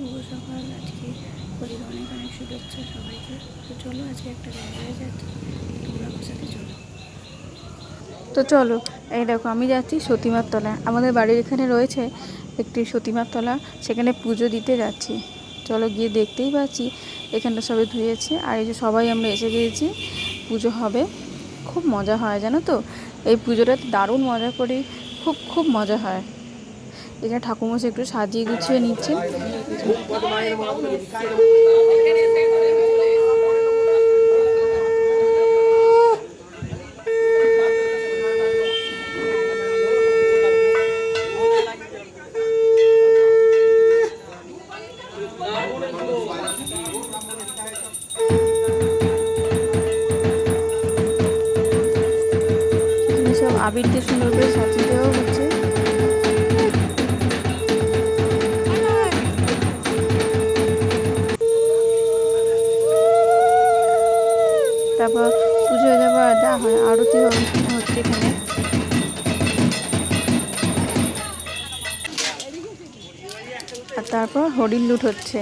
শুভ সকাল আজকে হোলির অনেক অনেক শুভেচ্ছা সবাইকে। তো চলো আজকে একটা জায়গায় যাচ্ছি। তোমরা সাথে চলো। তো চলো, এই দেখো আমি যাচ্ছি সতীমার তলায়। আমাদের বাড়ির এখানে রয়েছে একটি সতীমার তলা। সেখানে পুজো দিতে যাচ্ছি। চলো গিয়ে দেখতেই পাচ্ছি এখানটা সবাই ধুয়েছে। আর এই যে সবাই আমরা এসে গিয়েছি পুজো হবে। খুব মজা হয়, জানো তো? এই পুজোটাতে দারুণ মজা করি। খুব খুব মজা হয়। এখানে ঠাকুমশাই একটু সাজিয়ে গুছিয়ে নিচ্ছে আবির দিয়ে সুন্দর করে সাজিয়ে দেওয়া হচ্ছে। তারপর পুজো হয়ে যাবার যা হয় আরতি হচ্ছে এখানে। আর তারপর হরিণ লুট হচ্ছে।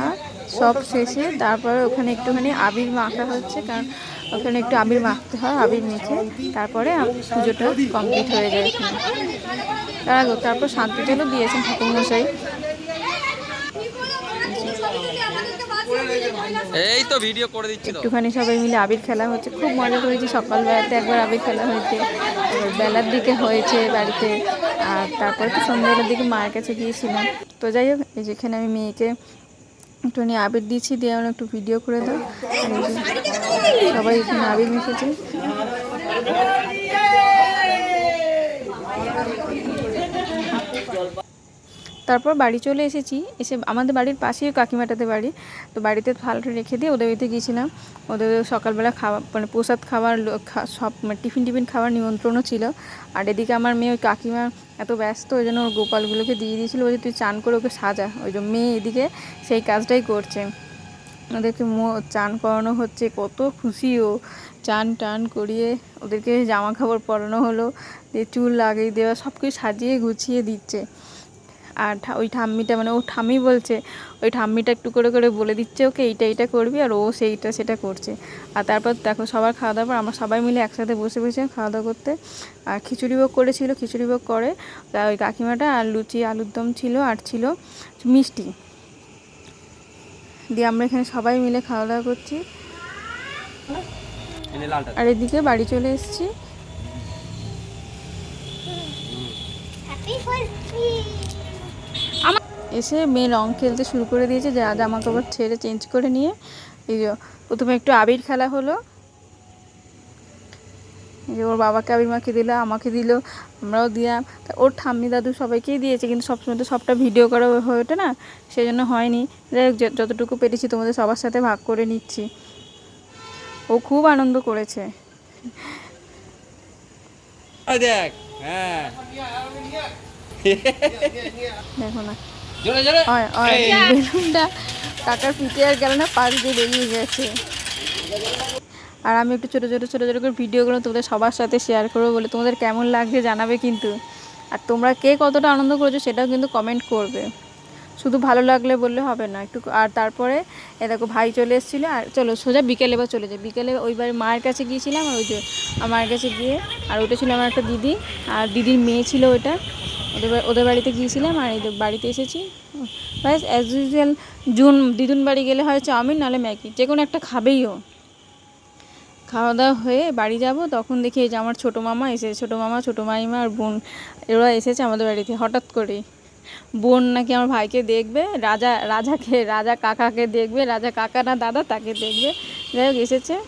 আর সব শেষে তারপরে ওখানে একটুখানি আবির মাখা হচ্ছে কারণ ওখানে একটু আবির মাখতে হয় আবির মেখে তারপরে পুজোটা কমপ্লিট হয়ে যায়। তার তারপর শান্তি জলও দিয়েছেন ঠাকুরমশাই। এই তো ভিডিও করে দিচ্ছি একটুখানি সবাই মিলে আবির খেলা হচ্ছে খুব মজা করেছি সকালবেলাতে একবার আবির খেলা হয়েছে। বেলার দিকে হয়েছে বাড়িতে আর তারপরে তো সন্ধ্যাবেলার দিকে মায়ের কাছে গিয়েছিলাম। তো যাই হোক এই যেখানে আমি মেয়েকে একটুখানি আবির দিচ্ছি দিয়ে আমরা একটু ভিডিও করে দাও। সবাই এখানে আবির মেখেছে। তারপর বাড়ি চলে এসেছি। এসে আমাদের বাড়ির পাশেই কাকিমাটাতে বাড়ি। তো বাড়িতে থালটা রেখে দিয়ে ওদের বাড়িতে গিয়েছিলাম। ওদের সকালবেলা খাওয়া মানে প্রসাদ খাওয়ার সব মানে টিফিন টিফিন খাওয়ার নিমন্ত্রণও ছিল। আর এদিকে আমার মেয়ে ওই কাকিমা এত ব্যস্ত, ওই জন্য ওর গোপালগুলোকে দিয়ে দিয়েছিল বলছে তুই চান করে ওকে সাজা। ওই জন্য মেয়ে এদিকে সেই কাজটাই করছে। ওদেরকে মো, চান করানো হচ্ছে, কত খুশি ও। চান টান করিয়ে ওদেরকে জামা কাপড় পরানো হলো, দিয়ে চুল লাগিয়ে দেওয়া সব কিছু সাজিয়ে গুছিয়ে দিচ্ছে। আর ঠা- ওই ঠাম্মিটা মানে ও ঠাম্মি বলছে ওই ঠাম্মিটা একটু করে করে বলে দিচ্ছে ওকে এইটা এইটা করবি আর ও সেইটা সেটা করছে। আর তারপর দেখো সবার খাওয়া দাওয়ার পর আমরা সবাই মিলে একসাথে বসে বসে খাওয়া দাওয়া করতে আর খিচুড়ি ভোগ করেছিল খিচুড়ি ভোগ করে তা ওই কাকিমাটা আর লুচি আলুর দম ছিল আর ছিল মিষ্টি। দিয়ে আমরা এখানে সবাই মিলে খাওয়া দাওয়া করছি। আর এদিকে বাড়ি চলে এসেছি। এসে মেয়ে রং খেলতে শুরু করে দিয়েছে। যা জামা কাপড় ছেড়ে চেঞ্জ করে নিয়ে এই যে প্রথমে একটু আবির খেলা হলো। এই যে ওর বাবাকে আবির মাকে দিল, আমাকে দিল, আমরাও দিলাম। তা ওর ঠাম্মি দাদু সবাইকেই দিয়েছে, কিন্তু সবসময় তো সবটা ভিডিও করা হয়ে ওঠে না সেই জন্য হয়নি। যাই হোক যতটুকু পেরেছি তোমাদের সবার সাথে ভাগ করে নিচ্ছি। ও খুব আনন্দ করেছে। দেখ হ্যাঁ। দেখো না। জোরে জোরে। বেলুনটা কাকার পিঠে আর গেল না পাশ দিয়ে বেরিয়ে গেছে। আর আমি একটু ছোটো ছোটো ছোটো ছোটো করে ভিডিওগুলো তোমাদের সবার সাথে শেয়ার করব বলে তোমাদের কেমন লাগছে জানাবে কিন্তু। আর তোমরা কে কতটা আনন্দ করেছ সেটাও কিন্তু কমেন্ট করবে। শুধু ভালো লাগলে বললে হবে না একটু আর তারপরে এ দেখো ভাই চলে এসেছিল। আর চলো সোজা বিকেলে বা চলে যায় বিকেলে ওইবার মায়ের কাছে গিয়েছিলাম আর ওই যে আমার কাছে গিয়ে আর ওটা ছিল আমার একটা দিদি আর দিদির মেয়ে ছিল ওটা ওদের ওদের বাড়িতে গিয়েছিলাম আর এদের বাড়িতে এসেছি। ব্যাস অ্যাজ ইউজুয়াল জুন, দিদুন বাড়ি গেলে হয় চাউমিন, নাহলে ম্যাগি। যে কোনো একটা খাবেই ও। খাওয়া দাওয়া হয়ে বাড়ি যাব, তখন দেখি এই যে আমার ছোটো মামা এসেছে, ছোটো মামা, ছোটো মাইমা আর বোন। এরা এসেছে আমাদের বাড়িতে, হঠাৎ করে বোন নাকি আমার ভাইকে দেখবে, রাজা, রাজাকে, রাজা কাকাকে দেখবে, রাজা কাকা না দাদা তাকে দেখবে। যাই হোক, এসেছে।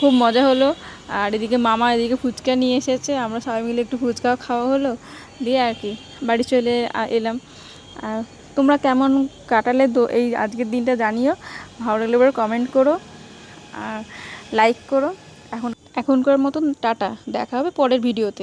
খুব মজা হলো। আর এদিকে মামা এদিকে ফুচকা নিয়ে এসেছে, আমরা সবাই মিলে একটু ফুচকাও খাওয়া হলো, দিয়ে আর কি বাড়ি চলে এলাম। আর তোমরা কেমন কাটালে এই আজকের দিনটা জানিও, ভালো লাগলে এবার কমেন্ট করো, আর লাইক করো। এখন, এখনকার মতন টাটা, দেখা হবে পরের ভিডিওতে